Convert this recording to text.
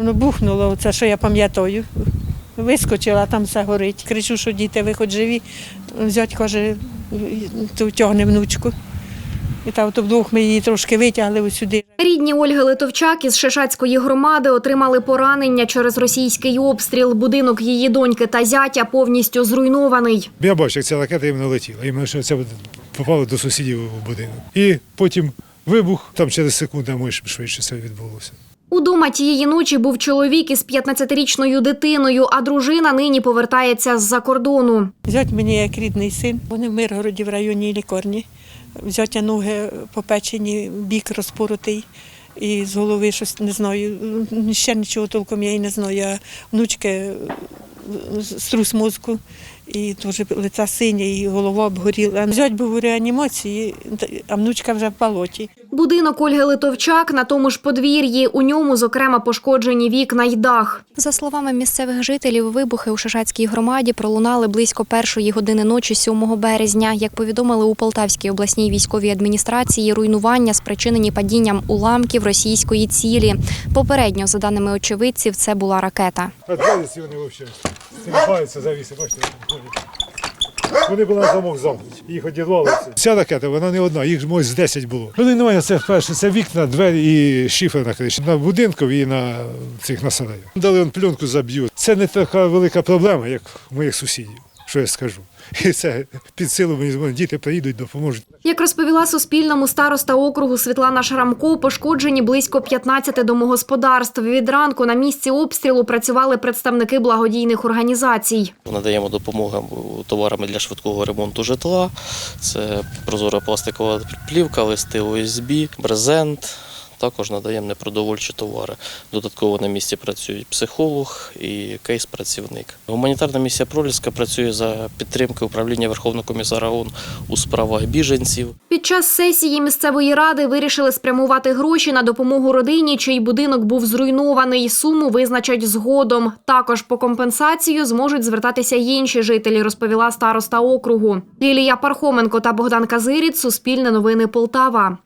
Воно бухнуло, це що я пам'ятаю. Вискочила, там все горить. Кричу, що діти, ви хоч живі. Зять каже, ту тягне внучку. І от вдвох ми її трошки витягли ось сюди. Рідні Ольги Литовчак із Шишацької громади отримали поранення через російський обстріл. Будинок її доньки та зятя повністю зруйнований. Я бачив, як ця ракета іменно летіла. Іменно що це попало до сусідів у будинок. І потім вибух, там через секунду, а може швидше це відбулося. Удома тієї ночі був чоловік із 15-річною дитиною, а дружина нині повертається з-за кордону. Зять мені як рідний син. Вони в Миргороді в районній лікарні. Зятя ноги попечені, бік розпоротий. І з голови щось не знаю. Ще нічого толком я і не знаю. А внучки е, струс мозку, і теж лиця синя, і голова обгоріла. Зять був у реанімації, а внучка вже в палоті. Будинок Ольги Литовчак на тому ж подвір'ї. У ньому, зокрема, пошкоджені вікна й дах. За словами місцевих жителів, вибухи у Шишацькій громаді пролунали близько першої години ночі 7 березня. Як повідомили у Полтавській обласній військовій адміністрації, руйнування спричинені падінням уламків російської цілі. Попередньо, за даними очевидців, це була ракета. А вони взагалі стимпаються завіси, бачите, вони були на замок замкнуті, їх одірвали. Вся ракета, вона не одна, їх може з 10 було. Вони немає, це вперше, це вікна, двері і шифер на криші, на будинку і на цих на сараї. Дали он пленку заб'ють. Це не така велика проблема, як у моїх сусідів, що я скажу. І це під силу мені діти приїдуть, допоможуть. Як розповіла Суспільному староста округу Світлана Шарамко, пошкоджені близько 15 домогосподарств. Від ранку на місці обстрілу працювали представники благодійних організацій. Надаємо допомогу товарами для швидкого ремонту житла. Це прозора пластикова плівка, листи ОСБ, брезент. Також надаємо непродовольчі товари. Додатково на місці працюють психолог і кейс-працівник. Гуманітарна місія Проліска працює за підтримки управління Верховного комісара ООН у справах біженців. Під час сесії місцевої ради вирішили спрямувати гроші на допомогу родині, чий будинок був зруйнований. Суму визначать згодом. Також по компенсацію зможуть звертатися й інші жителі, розповіла староста округу. Лілія Пархоменко та Богдан Казиріт. Суспільне новини Полтава.